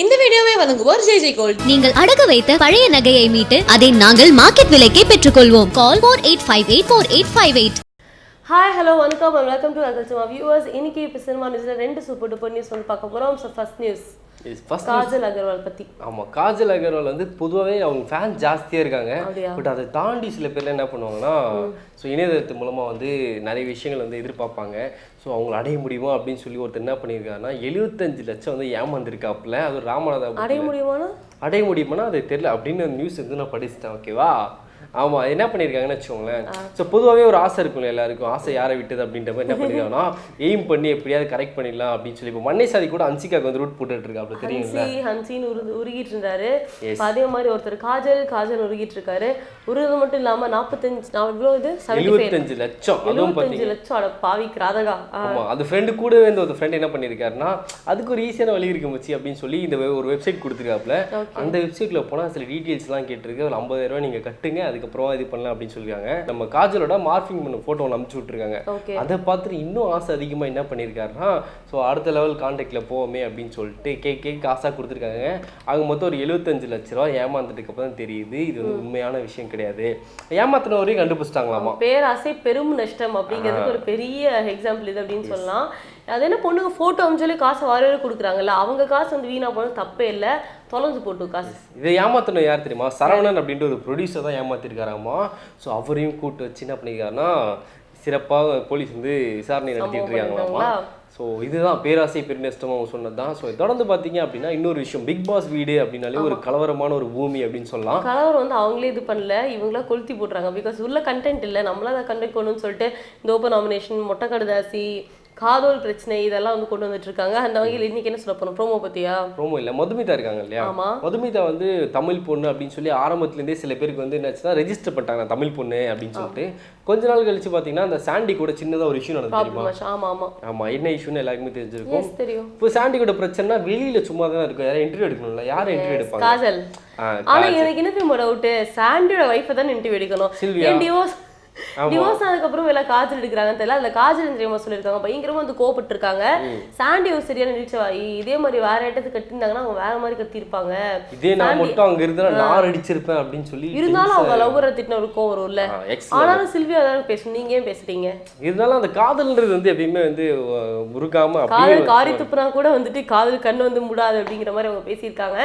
இந்த வீடியோவை வழங்குவோர் ஜெய் ஜெய் கோல்ட். நீங்கள் அடகு வைத்த பழைய நகையை மீட்டு அதை நாங்கள் மார்க்கெட் விலைக்கே பெற்றுக்கொள்வோம். Call four eight five eight four eight five eight hi hello வணக்கம் welcome to Agal cinema viewers இன்னைக்கு இப்போ சினிமா நியூஸ்ல ரெண்டு சூப்பர் டூப்பர் நியூஸ் வந்து பார்க்க போறோம். So first news Kajal Aggarwal பத்தி. ஆமாம் காஜல் அகர்வால் வந்து பொதுவாகவே அவங்க ஃபேன் ஜாஸ்தியாக இருக்காங்க? பட் அதை தாண்டி சில பேர்லாம் என்ன பண்ணுவாங்கன்னா ஸோ இணையதளத்து மூலமாக வந்து நிறைய விஷயங்கள் வந்து எதிர்பார்ப்பாங்க. ஸோ அவங்கள அடைய முடியுமா அப்படின்னு சொல்லி ஒருத்தர் என்ன பண்ணியிருக்காருன்னா எழுபத்தஞ்சு லட்சம் வந்து ஏமாந்துருக்காப்புல. அது ராமநாதபுரத்துல. அடைய முடியுமானா? அடைய முடியுமானா அது தெரியல. அப்படின்னு நியூஸ் வந்து நான் படிச்சிட்டேன் ஓகேவா ஆமாம் என்ன பண்ணியிருக்காங்கன்னு வச்சுக்கோங்களேன். ஸோ பொதுவாகவே ஒரு ஆசை இருக்கும்ல எல்லாருக்கும். ஆசை யாரை விட்டது அப்படின்ற மாதிரி என்ன பண்ணிருக்காங்கன்னா எய்ம் பண்ணி எப்படியாவது கரெக்ட் பண்ணிடலாம் அப்படின்னு சொல்லி இப்போ மண்ணை சாதி கூட அன்சிகாக்கு வந்து ரூட் போட்டுட்டு இருக்காப்புல தெரியுங்களா? ஹன்சி ஹன்சின்னு உரு உருகிட்டு இருந்தாரு. அதே மாதிரி ஒருத்தர் காஜல் காஜல் உருகிட்டு இருக்காரு. உருது மட்டும் இல்லாம நாற்பத்தஞ்சு நான் இவ்வளோ இது? எழுபத்தஞ்சு லட்சம் அதுவும் பார்த்தீங்க. லட்சம் அட பாவி கிராதகா. ஆ, ஆமா அது ஃப்ரெண்டு கூடவே இந்த ஒரு ஃப்ரெண்ட் என்ன பண்ணியிருக்காருன்னா அதுக்கு ஒரு ஈஸியான வழி இருக்கு மச்சி அப்படின்னு சொல்லி இந்த ஒரு வெப்சைட் கொடுத்துருக்காப்புல அந்த வெப்சைட்ல போனா சில டீட்டெயில்ஸ்லாம் கேட்டிருக்கு. ஒரு 50000 ரூபாய் நீங்க கட்டுங்க அதுக்கப்புறம் இது பண்ணலாம் அப்படின்னு சொல்லிருக்காங்க நம்ம காஜலோட மார்ஃபிங் பண்ண போட்டோ அனுப்பிச்சு விட்டுருக்காங்க. அதை பார்த்துட்டு இன்னும் ஆசை அதிகமா என்ன பண்ணியிருக்காருன்னா ஸோ அடுத்த லெவல் கான்டாக்ட்ல போவோமே அப்படின்னு சொல்லிட்டு கேக் கேக் காசாக கொடுத்துருக்காங்க. அவங்க மொத்தம் ஒரு எழுபத்தஞ்சு லட்ச ரூபா ஏமாந்துட்டுக்கு அப்புறம் தெரியுது. இது வந்து உண்மையான விஷயம் கிடையாது. ஏமாத்தின வரையும் கண்டுபிடிச்சிட்டாங்களாமா? பேராசை பெரும் நஷ்டம் அப்படிங்கிறதுக்கு ஒரு பெரிய எக்ஸாம்பிள் இது அப்படின்னு சொல்லலாம். அது என்ன பொண்ணுங்க போட்டோ சொல்லி காசு வரவே கொடுக்குறாங்கல்ல அவங்க காசு வந்து வீணா போனது தப்பே இல்லை. தொலைஞ்சு போட்டு காசு. இதை ஏமாத்தணும் யார் தெரியுமா? சரவணன் அப்படின்ற ஒரு ப்ரொடியூசர் தான் ஏமாத்திருக்காராமா? ஸோ அவரையும் கூட்டு வச்சு என்ன பண்ணியிருக்காருன்னா சிறப்பாக போலீஸ் வந்து விசாரணை நடத்திட்டு இருக்காங்களாமா? ஸோ இதுதான் பேராசை பெருநஷ்டம் அவங்க சொன்னது தான் ஸோ தொடர்ந்து பார்த்தீங்க அப்படின்னா இன்னொரு விஷயம் பிக் பாஸ் வீடு அப்படின்னாலே ஒரு கலவரமான ஒரு பூமி அப்படின்னு சொல்லலாம். கலவர் வந்து அவங்களே இது பண்ணல இவங்களா கொளுத்தி போட்டுறாங்க. பிகாஸ் உள்ள கண்டென்ட் இல்லை நம்மளா அதை கண்டென்ட் கொண்டுன்னு சொல்லிட்டு இந்த ஓப்பன் நாமினேஷன் மொட்டை கடுதாசி காதோல் பிரச்சனை இதெல்லாம் வந்து கொண்டு வந்துட்டு இருக்காங்க. அந்த வகையில் இன்னைக்கு என்ன சொல்ல போறோம்? ப்ரோமோ பத்தியா? ப்ரோமோ இல்லை மதுமிதா இருக்காங்க இல்லையா? ஆமா. மதுமிதா வந்து தமிழ் பொண்ணு அப்படின்னு சொல்லி ஆரம்பத்துலேருந்தே சில பேருக்கு வந்து என்னாச்சுன்னா ரெஜிஸ்டர் பண்ணிட்டாங்க தமிழ் பொண்ணு அப்படின்னு சொல்லிட்டு. கொஞ்ச நாள் கழிச்சு பார்த்தீங்கன்னா அந்த சாண்டி கூட சின்னதாக ஒரு இஷ்யூ நடந்து ஆமா ஆமா. ஆமா என்ன இஷ்யூன்னு எல்லாருக்குமே தெரிஞ்சிருக்கும். தெரியும். இப்போ சாண்டியோட பிரச்சனைனா வெளியில சும்மா தான் இருக்கும். யாரும் இன்டர்வியூ எடுக்கணும்ல. யார் இன்டர்வியூ எடுப்பாங்க? காஜல். ஆனா எனக்கு என்ன தெரியுமா டவுட் சாண்டியோட ஒய்ஃபை தான் இன்டர்வியூ எடுக்கணும். சில்வியா. டிவோர்ஸ் ஆனதுக்கப்புறம் எல்லாம் காஜல் எடுக்கிறாங்கன்னு தெரியல. அந்த காஜல் தெரியுமா சொல்லியிருக்காங்க. பயங்கரமா வந்து கோபப்பட்டிருக்காங்க சாண்டி ஒரு சரியான நீச்சவாயி இதே மாதிரி வேற இடத்துக்கு கட்டியிருந்தாங்கன்னா அவங்க வேற மாதிரி கட்டியிருப்பாங்க இதே நான் மட்டும் அங்க இருந்தா நான் அடிச்சிருப்பேன் அப்படின்னு சொல்லி இருந்தாலும் அவங்க லவ்வரை திட்டின ஒரு கோவம் வரும்ல. ஆனாலும் சில்வியா தான் பேசணும் நீங்க ஏன் பேசுறீங்க? இருந்தாலும் அந்த காதல்ன்றது வந்து எப்பயுமே வந்து முறுக்காம காதல் காரி துப்புனா கூட வந்துட்டு காதல் கண்ணு வந்து மூடாது அப்படிங்கிற மாதிரி அவங்க பேசியிருக்காங்க.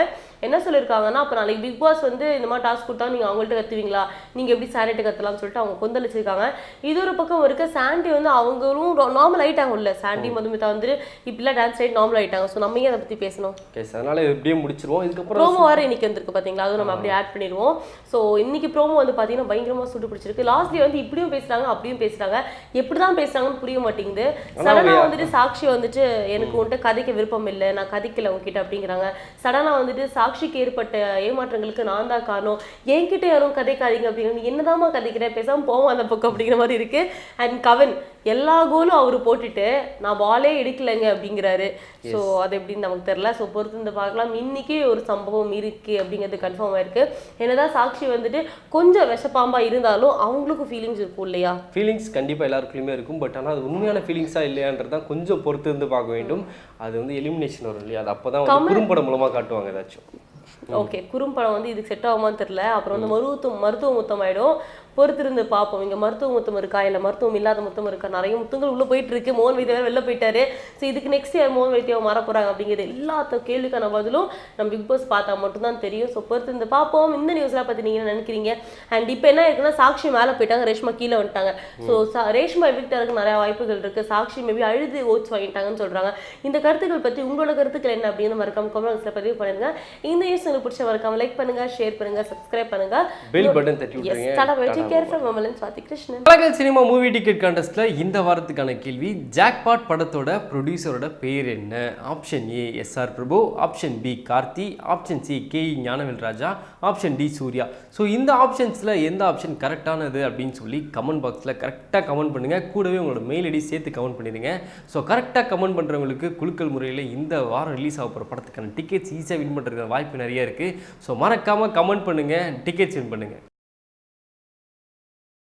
என்ன சொல்லியிருக்காங்கன்னா அப்போ நாளைக்கு பிக் பாஸ் வந்து இந்த மாதிரி டாஸ்க் கொடுத்தா நீங்கள் அவங்கள்ட்ட கத்துவீங்களா? நீங்கள் எப்படி சாண்டிட்ட கத்தலாம்னு சொல்லிட்டு அவங்க கொந்தளிச்சிருக்காங்க. இது ஒரு பக்கம் இருக்க. சாண்டி வந்து அவங்களும் நார்மல் ஆயிட்டாங்கல்ல? சாண்டி மதுமிதா வந்துட்டு இப்படிலாம் டான்ஸ் ஆகிட்டு நார்மல் ஆயிட்டாங்க. ஸோ நம்ம ஏன் அதை பற்றி பேசணும்? கேஸ் அதனால இப்படியே முடிச்சிருவோம். இதுக்கப்புறம் ப்ரோமோ வேறு இன்னைக்கு வந்திருக்கு பார்த்தீங்களா அதுவும் நம்ம அப்படியே ஆட் பண்ணிடுவோம். ஸோ இன்னைக்கு ப்ரோமோ வந்து பார்த்தீங்கன்னா பயங்கரமாக சுட்டு பிடிச்சிருக்கு. லாஸ்ட்லி வந்து இப்படியும் பேசுறாங்க அப்படியும் பேசுறாங்க. எப்படி தான் பேசுறாங்கன்னு புரிய மாட்டேங்குது. சடனாக வந்துட்டு சாக்ஷி வந்துட்டு எனக்கு உன்கிட்ட கதைக்க விருப்பம் இல்லை. நான் கதைக்கல உங்ககிட்ட அப்படிங்கிறாங்க. சடனாக வந்துட்டு சாட்சிக்கு ஏற்பட்ட ஏமாற்றங்களுக்கு நான் தான் காரணம். என்கிட்ட யாரும் கதைக்காதீங்க அப்படின்னு என்னதாம்மா கதைக்கிறேன் பேசாம போவோம் அந்த பக்கம் அப்படிங்கிற மாதிரி இருக்கு. அண்ட் கவன் எல்லா கோலும் அவர் போட்டுட்டு நான் பாலே எடுக்கலைங்க அப்படிங்கிறாரு. ஸோ அது எப்படின்னு நமக்கு தெரியல. ஸோ பொறுத்து இந்த பார்க்கலாம். இன்னைக்கு ஒரு சம்பவம் இருக்கு அப்படிங்கிறது கன்ஃபார்ம் ஆயிருக்கு. என்னதான் சாக்ஷி வந்துட்டு கொஞ்சம் விஷப்பாம்பா இருந்தாலும் அவங்களுக்கும் ஃபீலிங்ஸ் இருக்கும் இல்லையா? ஃபீலிங்ஸ் கண்டிப்பா எல்லாருக்குள்ளயுமே இருக்கும். பட் ஆனா அது உண்மையான ஃபீலிங்ஸா இல்லையான்றதான் கொஞ்சம் பொறுத்து இருந்து பார்க்க வேண்டும். அது வந்து எலிமினேஷன் வரும் இல்லையா? அது அப்பதான் குறும்படம் மூலமா காட்டுவாங்க ஏதாச்சும். ஓகே குறும்படம் வந்து இதுக்கு செட் ஆகுமான்னு தெரியல. அப்புறம் வந்து மருத்துவம் மருத்துவ முத்தம் ஆயிடும் பொறுத்திருந்து பார்ப்போம். இங்க மருத்துவ முத்தம் இருக்கா? இல்ல மருத்துவம் இல்லாத முத்தம் இருக்கா? நிறைய முத்தங்கள் உள்ள போயிட்டு இருக்கு மோகன் வைத்தியா வெளில போயிட்டாரு. ஸோ இதுக்கு நெக்ஸ்ட் யார் மோகன் வைத்தியா மாற போறாங்க அப்படிங்கிறது எல்லாத்த கேள்விக்கான பதிலும் நம்ம பிக் பாஸ் பார்த்தா மட்டும்தான் தெரியும். ஸோ பொறுத்திருந்து பார்ப்போம். இந்த நியூஸ்லாம் பத்தி நீங்க என்ன நினைக்கிறீங்க? அண்ட் இப்போ என்ன இருக்குன்னா சாக்ஷி மேல போயிட்டாங்க. ரேஷ்மா கீழே வந்துட்டாங்க. ஸோ ரேஷ்மா எவிக்ட் ஆகிறதுக்கு நிறைய வாய்ப்புகள் இருக்கு. சாக்ஷி மேபி அழுது ஓட்ஸ் வாங்கிட்டாங்கன்னு சொல்றாங்க. இந்த கருத்துக்கள் பத்தி உங்களோட கருத்துக்கள் என்ன அப்படின்னு மறக்காம கமெண்ட்ஸ்ல பதிவு பண்ணுங்க இந்த நியூஸ் உங்களுக்கு பிடிச்ச லைக் பண்ணுங்க ஷேர் பண்ணுங்க சப்ஸ்கிரைப் பண்ணுங்க. பெல் பட்டன் தட்டி எஸ் விட்டுருங்க. Tata bye take care from Amalan Swathi Krishnan Agal cinema movie ticket கான்டெஸ்ட்ல இந்த வாரத்துக்கான கேள்வி ஜாக்பாட் படத்தோட ப்ரொடியூசரோட பேர் என்ன? Option A S R Prabhu option B Karthi option C K Gnanavel Raja option D Suriya so இந்த ஆப்ஷன்ஸில் எந்த ஆப்ஷன் கரெக்டானது அப்படின்னு சொல்லி கமெண்ட் பாக்ஸில் கரெக்டாக கமெண்ட் பண்ணுங்கள் கூடவே உங்களோட மெயில் ஐடி சேர்த்து கமெண்ட் பண்ணிடுங்க. ஸோ கரெக்டாக கமெண்ட் பண்ணுறவங்களுக்கு குலுக்கல் முறையில் இந்த வாரம் ரிலீஸ் ஆக போகிற படத்துக்கான டிக்கெட்ஸ் ஈஸியாக வின் பண்ணுறதுக்கான வாய்ப்பு நிறைய இருக்குது ஸோ மறக்காமல் கமெண்ட் பண்ணுங்கள் டிக்கெட் சென்ட் பண்ணுங்கள்